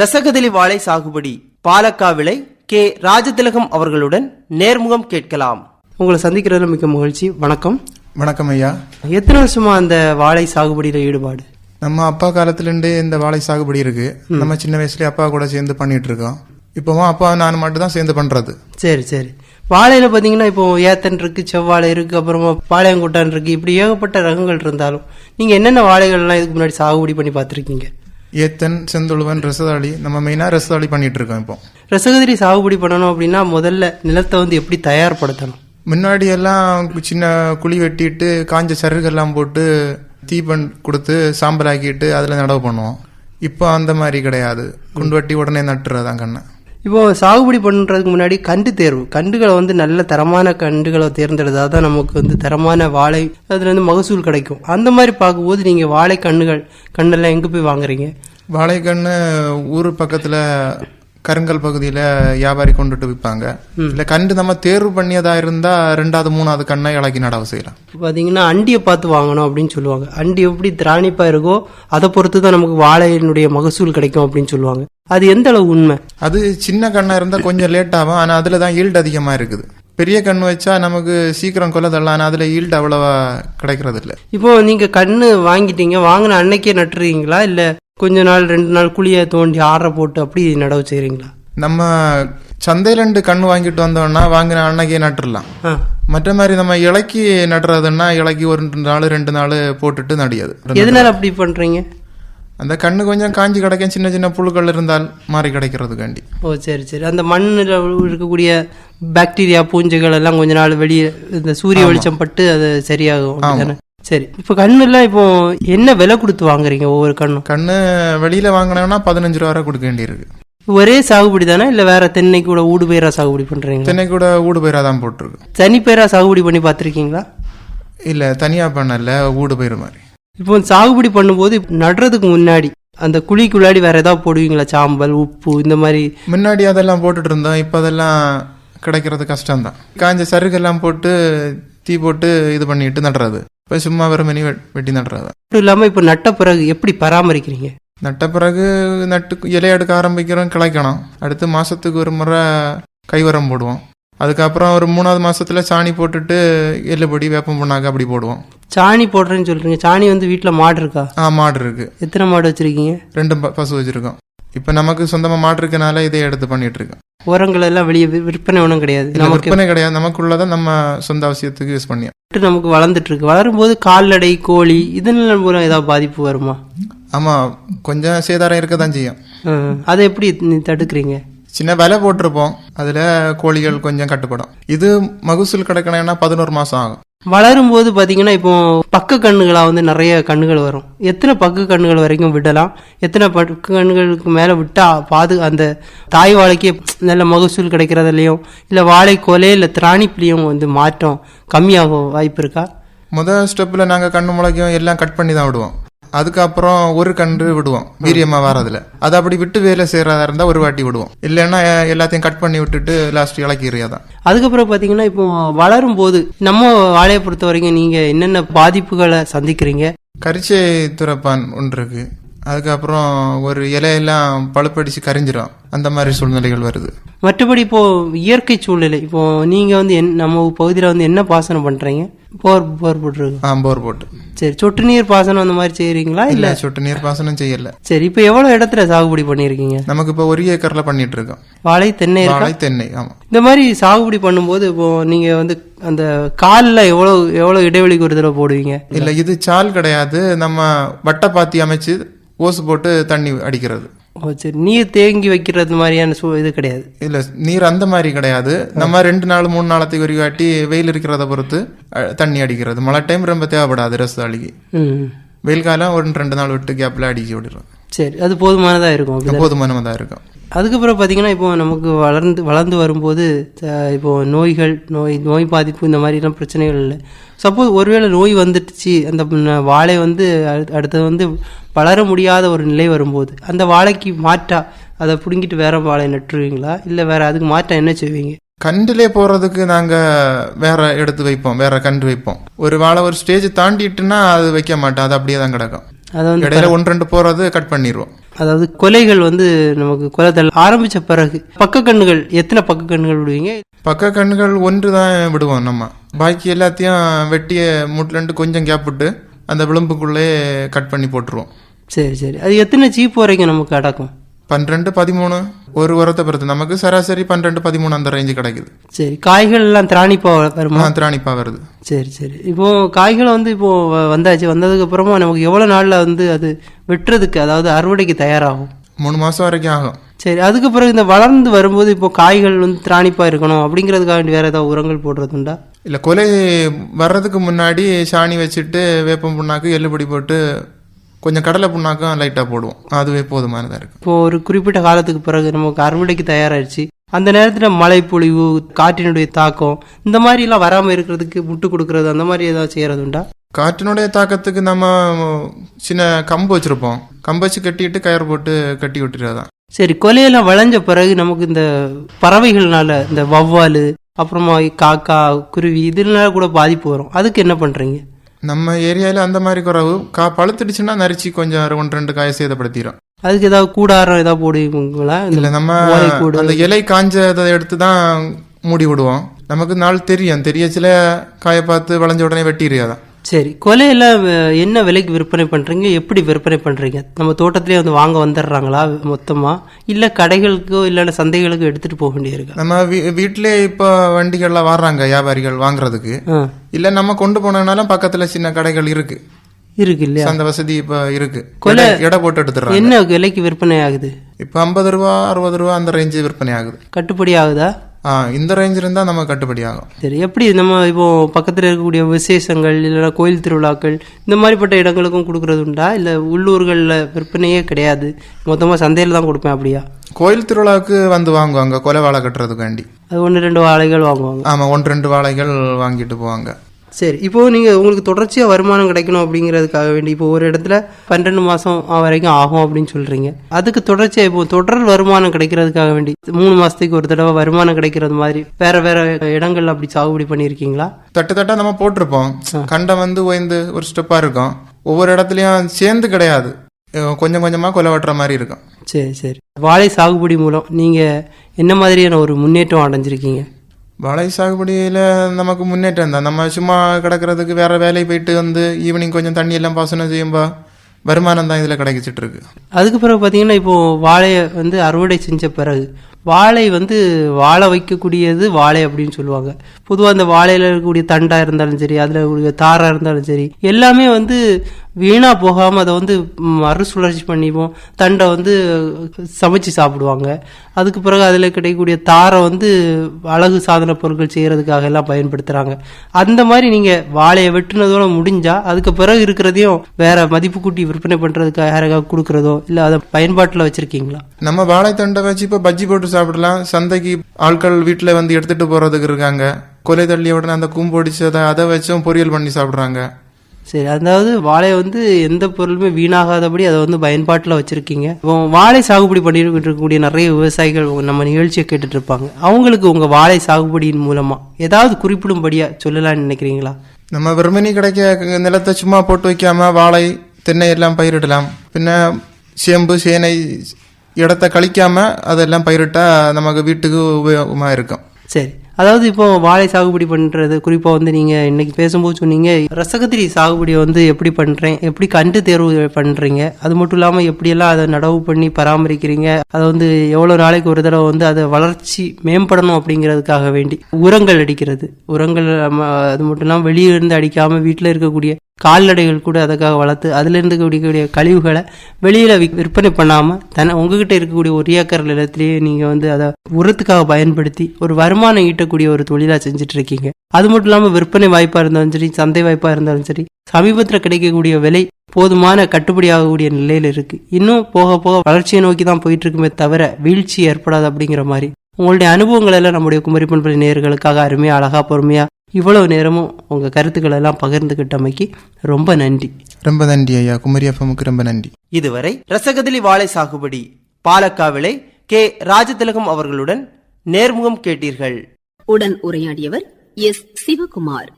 ரசகதலி வாழை சாகுபடி. பாலக்கா விளை கே. ராஜதிலகம் அவர்களுடன் நேர்முகம் கேட்கலாம். உங்களை சந்திக்கிறதுல மிக்க மகிழ்ச்சி. வணக்கம். வணக்கம் ஐயா. எத்தனை வருஷமா அந்த வாழை சாகுபடியில ஈடுபாடு? நம்ம அப்பா காலத்துலேருந்தே இந்த வாழை சாகுபடி இருக்கு. நம்ம சின்ன வயசுலயே அப்பா கூட சேர்ந்து பண்ணிட்டு இருக்கோம். இப்போவும் அப்பா நான் மட்டும் தான் சேர்ந்து பண்றது. சரி சரி. வாழையில பாத்தீங்கன்னா இப்போ ஏத்தன் இருக்கு செவ்வாழை இருக்கு அப்புறமா பாளையங்கொட்டான் இருக்கு. இப்படி ஏகப்பட்ட ரகங்கள் இருந்தாலும் நீங்க என்னென்ன வாழைகள்லாம் இதுக்கு முன்னாடி சாகுபடி பண்ணி பார்த்திருக்கீங்க? ஏத்தன் செந்துழுவன் ரசதாளி நம்ம மெயினா ரசதாளி பண்ணிட்டு இருக்கோம் இப்போ. ரசகதிரி சாகுபடி பண்ணணும் அப்படின்னா முதல்ல நிலத்தை வந்து எப்படி தயார்படுத்தணும்? முன்னாடி எல்லாம் சின்ன குழி வெட்டிட்டு காஞ்ச சருகெல்லாம் போட்டு தீபன் கொடுத்து சாம்பல் ஆக்கிட்டு அதில் நடவு பண்ணுவோம். இப்போ அந்த மாதிரி கிடையாது. குண்டு வெட்டி உடனே நட்டுறதான் கண்ணை. இப்போ சாகுபடி பண்ணுறதுக்கு முன்னாடி கண்டு தேர்வு. கண்டுகளை வந்து நல்ல தரமான கண்டுகளை தேர்ந்தெடுத்தால் தான் நமக்கு வந்து தரமான வாழை அதில் வந்து மகசூல் கிடைக்கும். அந்த மாதிரி பார்க்கும்போது நீங்கள் வாழை கண்ணுகள் கண்ணெல்லாம் எங்கே போய் வாங்குறீங்க? வாழைக்கண்ணு ஊர் பக்கத்தில் கருங்கல் பகுதியில வியாபாரி கொண்டுட்டு விற்பாங்க. இல்ல கண்டு நம்ம தேர்வு பண்ணியதா இருந்தா ரெண்டாவது மூணாவது கண்ணை இலக்கி நடவு செய்யலாம். பார்த்தீங்கன்னா அண்டியை பார்த்து வாங்கணும் அப்படின்னு சொல்லுவாங்க. அண்டி எப்படி திராணிப்பா இருக்கோ அதை பொறுத்து தான் நமக்கு வாழையினுடைய மகசூல் கிடைக்கும் அப்படின்னு சொல்லுவாங்க. அது எந்த அளவு உண்மை? அது சின்ன கண்ணா இருந்தா கொஞ்சம் லேட் ஆகும். ஆனா அதுல தான் ஈல்டு அதிகமா இருக்குது. பெரிய கண்ணு வச்சா நமக்கு சீக்கிரம் கொல்ல தள்ளலாம். ஆனா அதுல ஈல்டு அவ்வளவா கிடைக்கிறது இல்ல இப்போ நீங்க கண்ணு வாங்கிட்டீங்க வாங்கின அன்னைக்கே நட்டுறீங்களா? இல்ல கொஞ்ச நாள் ரெண்டு நாள் குழியை தோண்டி ஆற போட்டு அப்படி நடவு செய்றீங்களா? நம்ம சந்தையில இருந்து கண்ணு வாங்கிட்டு வந்தோம்னா வாங்கின அன்னைக்கே நட்டுறலாம். ஆ. மற்ற மாதிரி நம்ம இலக்கி நடுறதுன்னா இலக்கி ஒரு ரெண்டு நாள் ரெண்டு நாள் போட்டுட்டு நடியாது. எதனால அப்படி பண்றீங்க? அந்த கண்ணு கொஞ்சம் காஞ்சி கிடைக்கும் சின்ன சின்ன புழுக்கள் இருந்தால் மாறி கிடைக்கிறதுக்காண்டி. ஓ சரி சரி. அந்த மண்ணில் இருக்கக்கூடிய பாக்டீரியா பூஞ்சைகள் எல்லாம் கொஞ்ச நாள் வெளியே இந்த சூரிய வெளிச்சம் பட்டு அது சரியாகும்? சரி. இப்போ கண்ணெல்லாம் இப்போ என்ன விலை கொடுத்து வாங்குறீங்க ஒவ்வொரு கண்ணும்? கண்ணு வெளியில வாங்கினோம்னா பதினஞ்சு ரூபா கொடுக்க வேண்டியிருக்கு. ஒரே சாகுபடி தானே? இல்ல வேற தென்னை கூட ஊடு பயிரா சாகுபடி பண்றீங்களா? தென்னை கூட ஊடு பயிரா தான் போட்டிருக்கு. தனி பயிரா சாகுபடி பண்ணி பார்த்திருக்கீங்களா? இல்ல தனியா பண்ணல ஊடு பயிர் மாதிரி. இப்போ சாகுபடி பண்ணும்போது நடுறதுக்கு முன்னாடி அந்த குழிக்குள்ளாடி வேற ஏதாவது போடுவீங்களா? சாம்பல் உப்பு இந்த மாதிரி. முன்னாடி அதெல்லாம் போட்டுட்டு இருந்தோம். இப்போ அதெல்லாம் கிடைக்கிறது கஷ்டம்தான். காஞ்ச சருகெல்லாம் போட்டு தீ போட்டு இது பண்ணிட்டு நடுறது. இப்போ சும்மா வெறும் மணி வெட்டி நடுறது. மட்டும் இல்லாம இப்போ நட்ட பிறகு எப்படி பராமரிக்கிறீங்க? நட்ட பிறகு நட்டு இலை எடுக்க ஆரம்பிக்கிறோம் கிளைக்கணும். அடுத்து மாசத்துக்கு ஒரு முறை கைவரம் போடுவோம். அதுக்கப்புறம் ஒரு மூணாவது மாசத்துல சாணி போட்டுட்டு எள்ளுப்பொடி வேப்பம் புண்ணாக்கு அப்படி போடுவோம். சாணி போடுறேன்னு சொல்றீங்க. சாணி வந்து வீட்ல மாடு இருக்கா? ஆ மாடு இருக்கு. எத்தனை மாடு வச்சிருக்கீங்க? ரெண்டு ப- பசு வச்சிருக்கோம். இப்போ நமக்கு சொந்தமா மாடு இருக்கனால இதை எடுத்து பண்ணிட்டு இருக்கோம். உரங்கள் எல்லாம் வெளியே வி- விற்பனை ஒன்றும் கிடையாது. நமக்கு விற்பனை கிடையாது. நமக்குள்ளதான் நம்ம சொந்த அவசியத்துக்கு யூஸ் பண்ணியோம். விட்டு நமக்கு வளர்ந்துட்டு இருக்கு. வளரும் போது கால்நடை கோழி இதனால மூலம் ஏதாவது பாதிப்பு வருமா? ஆமா கொஞ்சம் சேதாரம் இருக்க தான் செய்யும். ஆ, அதை எப்படி நீ தடுக்கிறீங்க? சின்ன விலை போட்டிருப்போம். அதுல கோழிகள் கொஞ்சம் கட்டுப்படும். இது மகசூல் கிடைக்கணும்னா பதினோரு மாசம் ஆகும். வளரும் போது பாத்தீங்கன்னா இப்போ பக்க கண்ணுகளா வந்து நிறைய கண்ணுகள் வரும். எத்தனை பக்க கண்ணுகள் வரைக்கும் விடலாம்? எத்தனை பக்க கண்ணுகளுக்கு மேல விட்டா பாது அந்த தாய் வாழைக்கே நல்ல மகசூல் கிடைக்கிறதுலையும் இல்ல வாழை கொலை இல்ல திராணிப்பிலையும் வந்து மாற்றம் கம்மியாகும் வாய்ப்பு இருக்கா? முதல் ஸ்டெப்ல நாங்க கண்ணு முளைக்கும் எல்லாம் கட் பண்ணி தான் விடுவோம். அதுக்கப்புறம் ஒரு கன்று விடுவோம் வீரியமா வரதுல. அது அப்படி விட்டு வேலை செய்யறதா இருந்தா ஒரு வாட்டி விடுவோம். இல்லைன்னா எல்லாத்தையும் கட் பண்ணி விட்டுட்டு லாஸ்ட் இலக்கிறியா தான். அதுக்கப்புறம் பாத்தீங்கன்னா இப்போ வளரும் போது நம்ம வாழையை பொறுத்த வரைக்கும் நீங்க என்னென்ன பாதிப்புகளை சந்திக்கிறீங்க? கரிச்சை துரப்பான் ஒன்று இருக்கு. அதுக்கப்புறம் ஒரு இலையெல்லாம் பழுப்படிச்சு கரிஞ்சிரும். அந்த மாதிரி சூழ்நிலைகள் வருது. மற்றபடி இப்போ இயற்கை சூழ்நிலை இப்போ நீங்க வந்து நம்ம பகுதியில வந்து என்ன பாசனம் பண்றீங்க? போர் போர் போட்டுருக்கு ஆ போர் போட்டு. சரி சொட்டு நீர் பாசனம் அந்த மாதிரி செய்றீங்களா? இல்ல சொட்டு நீர் பாசனம் செய்யல. சரி இப்போ எவ்வளவு இடத்துல சாகுபடி பண்ணிருக்கீங்க? நமக்கு இப்போ ஒரு ஏக்கர்ல பண்ணிட்டு இருக்கோம் வாழை தென்னை வாழை தென்னை ஆமா. இந்த மாதிரி சாகுபடி பண்ணும்போது இப்போ நீங்க வந்து அந்த காலில் எவ்வளவு எவ்வளவு இடைவெளிக்கு ஒரு தடவை போடுவீங்க? இல்ல இது சால் கிடையாது. நம்ம வட்டை பாத்தி அமைச்சு ஓசு போட்டு தண்ணி அடிக்கிறது. ஓ சரி. நீர் தேங்கி வைக்கிறது மாதிரியான சூ இது கிடையாது. இல்ல நீர் அந்த மாதிரி கிடையாது. நம்ம ரெண்டு நாள் மூணு நாளத்துக்கு ஒரு வாட்டி வெயில் இருக்கிறத பொறுத்து தண்ணி அடிக்கிறது. மழை டைம் ரொம்ப தேவைப்படாது ரசதாளிக்கு வெயில் காலம் ஒரு ரெண்டு நாள் விட்டு கேப்ல அடிக்க விடுறோம் சரி. அது போதுமானதா இருக்கும்? போதுமானதாக இருக்கும். அதுக்கப்புறம் பார்த்தீங்கன்னா இப்போ நமக்கு வளர்ந்து வளர்ந்து வரும்போது அஹ், இப்போ நோய்கள் நோய் நோய் பாதிப்பு இந்த மாதிரிலாம் பிரச்சனைகள் இல்லை. சப்போஸ் ஒருவேளை நோய் வந்துடுச்சு அந்த வாழை வந்து அடுத்து- அடுத்தது வந்து வளர முடியாத ஒரு நிலை வரும்போது அந்த வாழைக்கு மாற்றா அதை பிடுங்கிட்டு வேற வாழை நட்டுருவீங்களா? இல்லை வேற அதுக்கு மாற்றா என்ன செய்வீங்க? கண்டிலே போறதுக்கு நாங்க வேற எடுத்து வைப்போம் வேற கன்று வைப்போம். ஒரு வாழை ஒரு ஸ்டேஜ் தாண்டிட்டுன்னா அது வைக்க மாட்டோம் அது அப்படியே தான் கிடக்கும். அதை வந்து இடையில ஒன்று ரெண்டு போறது கட் பண்ணிடுவோம் அதாவது கொலைகள் வந்து நமக்கு கொலைத்தல் ஆரம்பிச்ச பிறகு பக்க கண்ணுகள் எத்தனை பக்க கண்ணுகள் விடுவீங்க? பக்க கண்ணுகள் ஒன்று தான் விடுவோம் நம்ம. பாக்கி எல்லாத்தையும் வெட்டிய முட்லண்டு கொஞ்சம் கேப் விட்டு அந்த விளிம்புக்குள்ளே கட் பண்ணி போட்டுருவோம். சரி சரி. அது எத்தனை சீப்பு வரைக்கும் நமக்கு அடக்கும்? பன்னிரெண்டு பதிமூணு ஒரு உரத்தை பொறுத்து. நமக்கு சராசரி பன்னிரெண்டு பதிமூணு அந்த ரேஞ்சு கிடைக்குது. சரி காய்கள் எல்லாம் திராணிப்பா வருமா? திராணிப்பா வருது. சரி சரி. இப்போ காய்கள் வந்து இப்போ வ- வந்தாச்சு. வந்ததுக்கு அப்புறமா நமக்கு எவ்வளவு நாள்ல வந்து அது வெட்டுறதுக்கு அதாவது அறுவடைக்கு தயாராகும்? மூணு மாசம் வரைக்கும் ஆகும். சரி அதுக்கு பிறகு இந்த வளர்ந்து வரும்போது இப்போ காய்கள் வந்து திராணிப்பா இருக்கணும். அப்படிங்கிறதுக்காக வேண்டி வேற ஏதாவது உரங்கள் போடுறதுண்டா? இல்ல கொலை வர்றதுக்கு முன்னாடி சாணி வச்சுட்டு வேப்பம் புண்ணாக்கு எள்ளுப்பொடி போட்டு கொஞ்சம் கடலை புண்ணாக்கும் லைட்டா போடுவோம். அதுவே போதுமானதா இருக்கு. இப்போ ஒரு குறிப்பிட்ட காலத்துக்கு பிறகு நமக்கு அறுவடைக்கு தயாராகிடுச்சு அந்த நேரத்தில் மழை பொழிவு காற்றினுடைய தாக்கம் இந்த மாதிரி எல்லாம் வராம இருக்கிறதுக்கு முட்டு கொடுக்கறது அந்த மாதிரி ஏதாவது செய்யறது உண்டா? காற்றினுடைய தாக்கத்துக்கு நம்ம சின்ன கம்பு வச்சிருப்போம். கம்பு வச்சு கட்டிட்டு கயிறு போட்டு கட்டி விட்டுறதான் சரி கொலையெல்லாம் விளைஞ்ச பிறகு நமக்கு இந்த பறவைகள்னால இந்த வவ்வாலு அப்புறமா காக்கா குருவி இதனால கூட பாதிப்பு வரும். அதுக்கு என்ன பண்றீங்க? நம்ம ஏரியால அந்த மாதிரி குறவு கா பழுத்துடுச்சுன்னா நரிச்சு கொஞ்சம் ஒன்று ரெண்டு காய சேதப்படுத்திடும் அதுக்கு ஏதாவது கூடாரம் ஏதாவது போடுவீங்களா? இல்ல நம்ம. அந்த இலை காஞ்சதை எடுத்து தான் மூடி விடுவோம். நமக்கு நாள் தெரியும். தெரியச்சில காய பார்த்து விளைஞ்ச உடனே வெட்டிடுறியாதான் சரி கொலையெல்லாம் என்ன விலைக்கு விற்பனை பண்றீங்க? எப்படி விற்பனை பண்றீங்க? நம்ம தோட்டத்திலே வந்து வாங்க வந்துடுறாங்களா மொத்தமா? இல்ல கடைகளுக்கோ இல்லைன்னா சந்தைகளுக்கோ எடுத்துட்டு போக வேண்டியிருக்கா? நம்ம வீ வீட்டிலே இப்போ வண்டிகள்லாம் வர்றாங்க வியாபாரிகள் வாங்குறதுக்கு. இல்ல நம்ம கொண்டு போனோம்னாலும் பக்கத்துல சின்ன கடைகள் இருக்கு. இருக்கு இல்லையா? அந்த வசதி இப்ப இருக்கு. எடை எடை போட்டு எடுத்துடுறாங்க. என்ன விலைக்கு விற்பனை ஆகுது? இப்ப ஐம்பது ரூபா அறுபது ரூபா அந்த ரேஞ்சு விற்பனை ஆகுது. கட்டுப்படி ஆகுதா? இந்த ரேஞ்ச் இருந்தா நம்ம கட்டுப்படி ஆகும் சரி எப்படி நம்ம இப்போ பக்கத்தில் இருக்கக்கூடிய விசேஷங்கள் இல்லைன்னா கோயில் திருவிழாக்கள் இந்த மாதிரிப்பட்ட இடங்களுக்கும் கொடுக்கறது உண்டா? இல்லை உள்ளூர்களில் விற்பனையே கிடையாது. மொத்தமாக சந்தையில் தான் கொடுப்பேன் அப்படியா? கோயில் திருவிழாவுக்கு வந்து வாங்குவாங்க கொலை வாழை கட்டுறதுக்காண்டி. அது ஒன்று ரெண்டு வாழைகள் வாங்குவாங்க. ஆமா ஒன்று ரெண்டு வாழைகள் வாங்கிட்டு போவாங்க. சரி இப்போ நீங்கள் உங்களுக்கு தொடர்ச்சியாக வருமானம் கிடைக்கணும் அப்படிங்கிறதுக்காக வேண்டி இப்போ ஒரு இடத்துல பன்னெண்டு மாதம் வரைக்கும் ஆகும் அப்படின்னு சொல்கிறீங்க அதுக்கு தொடர்ச்சியாக இப்போ தொடர் வருமானம் கிடைக்கிறதுக்காக வேண்டி மூணு மாதத்துக்கு ஒரு தடவை வருமானம் கிடைக்கிறது மாதிரி வேற வேற இடங்கள்ல அப்படி சாகுபடி பண்ணியிருக்கீங்களா? தட்டு நம்ம போட்டிருப்போம். கண்டம் வந்து ஓய்ந்து ஒரு ஸ்டெப்பா இருக்கும். ஒவ்வொரு இடத்துலயும் சேர்ந்து கிடையாது. கொஞ்சம் கொஞ்சமா கொலை வெட்டுற மாதிரி இருக்கும். சரி சரி. வாழை சாகுபடி மூலம் நீங்கள் என்ன மாதிரியான ஒரு முன்னேற்றம் அடைஞ்சிருக்கீங்க? வாழை சாகுபடியில் நமக்கு முன்னேற்றம் தான். நம்ம சும்மா கிடக்கிறதுக்கு வேறு வேலைக்கு போயிட்டு வந்து ஈவினிங் கொஞ்சம் தண்ணி எல்லாம் பாசனம் செய்யும்பா வருமானம் தான் இதில் கிடைச்சிட்டு இருக்கு அதுக்கு பிறகு பார்த்தீங்கன்னா இப்போது வாழையை வந்து அறுவடை செஞ்ச பிறகு வாழை வந்து வாழை வைக்கக்கூடியது வாழை அப்படின்னு சொல்லுவாங்க. பொதுவாக அந்த வாழையில் இருக்கக்கூடிய தண்டாக இருந்தாலும் சரி அதில் இருக்கக்கூடிய தாரா இருந்தாலும் சரி எல்லாமே வந்து வீணாக போகாமல் அதை வந்து மறுசுழற்சி பண்ணிப்போம். தண்டை வந்து சமைச்சு சாப்பிடுவாங்க. அதுக்கு பிறகு அதில் கிடைக்கக்கூடிய தாரை வந்து அழகு சாதன பொருட்கள் செய்கிறதுக்காக எல்லாம் பயன்படுத்துகிறாங்க அந்த மாதிரி நீங்கள் வாழையை வெட்டினதோட முடிஞ்சால் அதுக்கு பிறகு இருக்கிறதையும் வேற மதிப்பு கூட்டி விற்பனை பண்ணுறதுக்காக யாராவது கொடுக்குறதோ இல்லை அதை பயன்பாட்டில் வச்சுருக்கீங்களா? நம்ம வாழைத்தண்டை வச்சு இப்போ பஜ்ஜி போட்டு சாப்பிடலாம். சந்தைக்கு ஆட்கள் வீட்டில் வந்து எடுத்துகிட்டு போகிறதுக்கு இருக்காங்க. கொலை தள்ளிய உடனே அந்த கூம்பு அடிச்சதை அதை வச்சும் பொரியல் பண்ணி சாப்பிட்றாங்க. சரி அதாவது வாழையை வந்து எந்த பொருளுமே வீணாகாதபடி அதை வந்து பயன்பாட்டில் வச்சிருக்கீங்க. இப்போ வாழை சாகுபடி பண்ணிட்டு இருக்கக்கூடிய நிறைய விவசாயிகள் நம்ம நிகழ்ச்சியை கேட்டுட்டு இருப்பாங்க அவங்களுக்கு உங்க வாழை சாகுபடியின் மூலமா ஏதாவது குறிப்பிடும்படியா சொல்லலாம்னு நினைக்கிறீங்களா? நம்ம வெறுமனி கிடைக்க நிலத்தை சும்மா போட்டு வைக்காம வாழை தென்னை எல்லாம் பயிரிடலாம். பின்ன சேம்பு சேனை இடத்த கழிக்காம அதெல்லாம் பயிரிட்டா நமக்கு வீட்டுக்கு உபயோகமா இருக்கும். சரி. அதாவது இப்போ வாழை சாகுபடி பண்றது குறிப்பா வந்து நீங்க இன்னைக்கு பேசும்போது சொன்னீங்க ரசகத்திரி சாகுபடியை வந்து எப்படி பண்றேன் எப்படி கண்டு தேர்வு பண்றீங்க அது மட்டும் இல்லாம எப்படியெல்லாம் அதை நடவு பண்ணி பராமரிக்கிறீங்க அதை வந்து எவ்வளவு நாளைக்கு ஒரு தடவை வந்து அதை வளர்ச்சி மேம்படணும் அப்படிங்கிறதுக்காக வேண்டி உரங்கள் அடிக்கிறது உரங்கள் அது மட்டும் இல்லாமல் வெளியே இருந்து அடிக்காம வீட்டில் இருக்கக்கூடிய கால்நடைகள் கூட அதுக்காக வளர்த்து அதுலேருந்து இருந்து கழிவுகளை வெளியில் விற்பனை பண்ணாமல் தன உங்ககிட்ட இருக்கக்கூடிய ஒரு ஏக்கர் நிலத்திலேயே நீங்கள் வந்து அதை உரத்துக்காக பயன்படுத்தி ஒரு வருமானம் ஈட்டக்கூடிய ஒரு தொழிலாக செஞ்சுட்டு இருக்கீங்க அது மட்டும் இல்லாமல் விற்பனை வாய்ப்பாக இருந்தாலும் சரி சந்தை வாய்ப்பாக இருந்தாலும் சரி சமீபத்தில் கிடைக்கக்கூடிய விலை போதுமான கட்டுப்படியாகக்கூடிய நிலையில் இருக்குது இருக்கு. இன்னும் போக போக வளர்ச்சியை நோக்கி தான் போயிட்டு இருக்குமே தவிர வீழ்ச்சி ஏற்படாது அப்படிங்கிற மாதிரி. உங்களுடைய அனுபவங்கள் எல்லாம் நம்முடைய குமரி பண்பலை நேர்களுக்காக அருமையாக அழகா பொறுமையா இவ்வளவு நேரமும் உங்க கருத்துக்களை எல்லாம் பகிர்ந்துகிட்டமைக்கு ரொம்ப நன்றி. ரொம்ப நன்றி ஐயா. குமரி எஃப்எம்முக்கு ரொம்ப நன்றி. இதுவரை ரசகதலி வாழை சாகுபடி பாலக்காவிளை கே. ராஜதிலகம் அவர்களுடன் நேர்முகம் கேட்டீர்கள். உடன் உரையாடியவர் எஸ். சிவகுமார்.